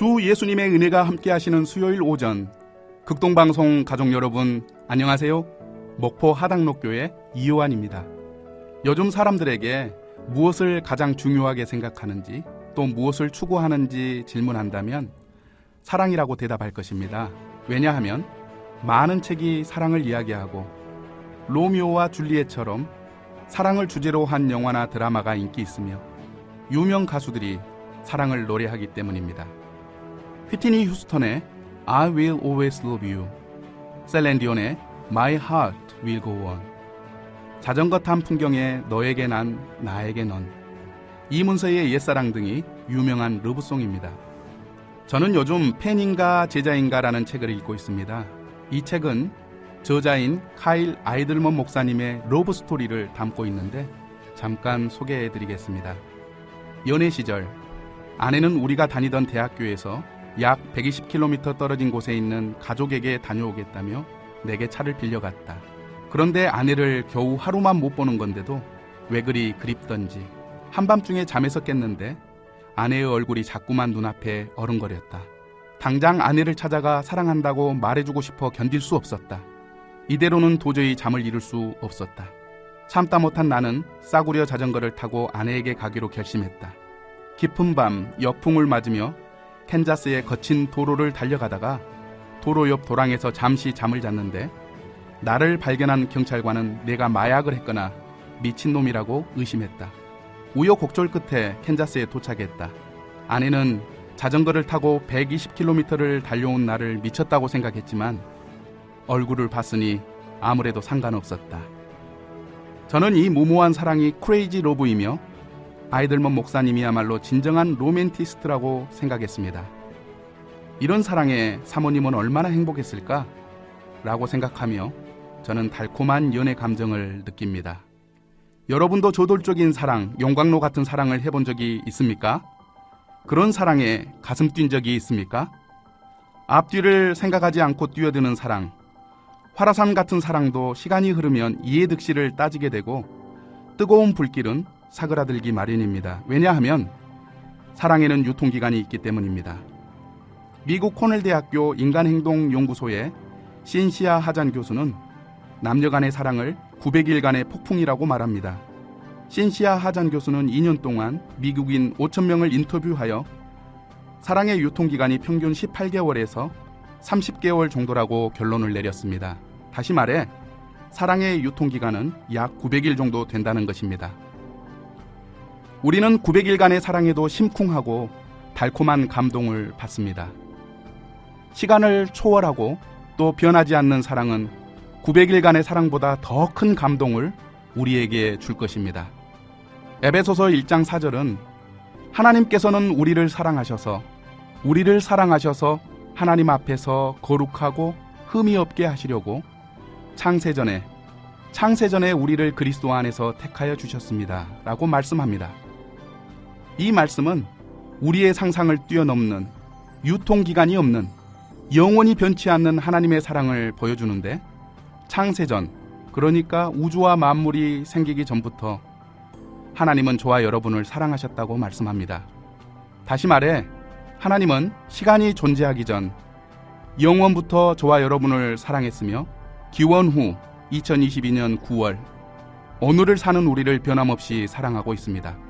주 예수님의 은혜가 함께 하시는 수요일 오전 극동방송 가족 여러분 안녕하세요. 목포 하당록교회 이요한입니다. 요즘 사람들에게 무엇을 가장 중요하게 생각하는지 또 무엇을 추구하는지 질문한다면 사랑이라고 대답할 것입니다. 왜냐하면 많은 책이 사랑을 이야기하고 로미오와 줄리엣처럼 사랑을 주제로 한 영화나 드라마가 인기 있으며 유명 가수들이 사랑을 노래하기 때문입니다. 휘트니 휴스턴의 I Will Always Love You, 셀렌디온의 My Heart Will Go On, 자전거 탄 풍경에 너에게 난 나에게 넌, 이문서의 옛사랑 등이 유명한 러브송입니다. 저는 요즘 팬인가 제자인가라는 책을 읽고 있습니다. 이 책은 저자인 카일 아이들먼 목사님의 러브 스토리를 담고 있는데 잠깐 소개해 드리겠습니다. 연애 시절 아내는 우리가 다니던 대학교에서 약 120km 떨어진 곳에 있는 가족에게 다녀오겠다며 내게 차를 빌려갔다. 그런데 아내를 겨우 하루만 못 보는 건데도 왜 그리 그립던지 한밤중에 잠에서 깼는데 아내의 얼굴이 자꾸만 눈앞에 어른거렸다. 당장 아내를 찾아가 사랑한다고 말해주고 싶어 견딜 수 없었다. 이대로는 도저히 잠을 이룰 수 없었다. 참다 못한 나는 싸구려 자전거를 타고 아내에게 가기로 결심했다. 깊은 밤 역풍을 맞으며 캔자스의 거친 도로를 달려가다가 도로 옆 도랑에서 잠시 잠을 잤는데 나를 발견한 경찰관은 내가 마약을 했거나 미친놈이라고 의심했다. 우여곡절 끝에 캔자스에 도착했다. 아내는 자전거를 타고 120km를 달려온 나를 미쳤다고 생각했지만 얼굴을 봤으니 아무래도 상관없었다. 저는 이 무모한 사랑이 크레이지 러브이며 아이들먼 목사님이야말로 진정한 로맨티스트라고 생각했습니다. 이런 사랑에 사모님은 얼마나 행복했을까? 라고 생각하며 저는 달콤한 연애 감정을 느낍니다. 여러분도 저돌적인 사랑, 용광로 같은 사랑을 해본 적이 있습니까? 그런 사랑에 가슴 뛴 적이 있습니까? 앞뒤를 생각하지 않고 뛰어드는 사랑, 화라산 같은 사랑도 시간이 흐르면 이해득실을 따지게 되고 뜨거운 불길은 사그라들기 마련입니다. 왜냐하면 사랑에는 유통기간이 있기 때문입니다. 미국 코넬 대학교 인간행동연구소의 신시아 하잔 교수는 남녀 간의 사랑을 900일간의 폭풍이라고 말합니다. 신시아 하잔 교수는 2년 동안 미국인 5천명을 인터뷰하여 사랑의 유통기간이 평균 18개월에서 30개월 정도라고 결론을 내렸습니다. 다시 말해, 사랑의 유통기간은 약 900일 정도 된다는 것입니다. 우리는 900일간의 사랑에도 심쿵하고 달콤한 감동을 받습니다. 시간을 초월하고 또 변하지 않는 사랑은 900일간의 사랑보다 더 큰 감동을 우리에게 줄 것입니다. 에베소서 1장 4절은 하나님께서는 우리를 사랑하셔서 우리를 사랑하셔서 하나님 앞에서 거룩하고 흠이 없게 하시려고 창세전에 창세전에 우리를 그리스도 안에서 택하여 주셨습니다. 라고 말씀합니다. 이 말씀은 우리의 상상을 뛰어넘는 유통기간이 없는 영원히 변치 않는 하나님의 사랑을 보여주는데 창세전, 그러니까 우주와 만물이 생기기 전부터 하나님은 저와 여러분을 사랑하셨다고 말씀합니다. 다시 말해, 하나님은 시간이 존재하기 전 영원부터 저와 여러분을 사랑했으며 기원 후 2022년 9월 오늘을 사는 우리를 변함없이 사랑하고 있습니다.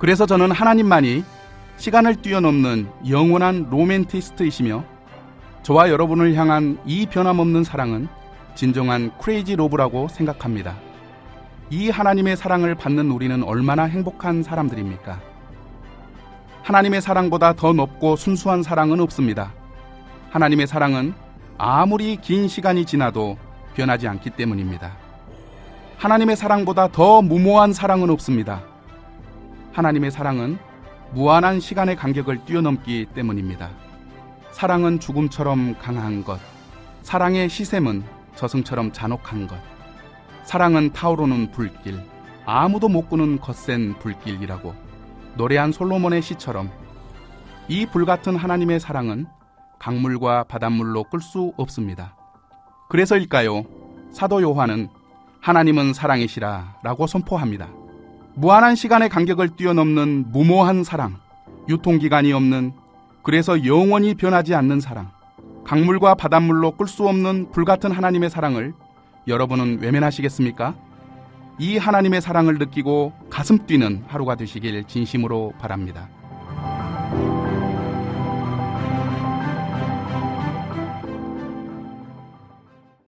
그래서 저는 하나님만이 시간을 뛰어넘는 영원한 로맨티스트이시며 저와 여러분을 향한 이 변함없는 사랑은 진정한 크레이지 로브라고 생각합니다. 이 하나님의 사랑을 받는 우리는 얼마나 행복한 사람들입니까? 하나님의 사랑보다 더 높고 순수한 사랑은 없습니다. 하나님의 사랑은 아무리 긴 시간이 지나도 변하지 않기 때문입니다. 하나님의 사랑보다 더 무모한 사랑은 없습니다. 하나님의 사랑은 무한한 시간의 간격을 뛰어넘기 때문입니다. 사랑은 죽음처럼 강한 것, 사랑의 시샘은 저승처럼 잔혹한 것, 사랑은 타오르는 불길, 아무도 못 끄는 거센 불길이라고 노래한 솔로몬의 시처럼 이 불같은 하나님의 사랑은 강물과 바닷물로 끌 수 없습니다. 그래서일까요? 사도 요한은 하나님은 사랑이시라 라고 선포합니다. 무한한 시간의 간격을 뛰어넘는 무모한 사랑, 유통기간이 없는 그래서 영원히 변하지 않는 사랑, 강물과 바닷물로 끌수 없는 불같은 하나님의 사랑을 여러분은 외면하시겠습니까? 이 하나님의 사랑을 느끼고 가슴 뛰는 하루가 되시길 진심으로 바랍니다.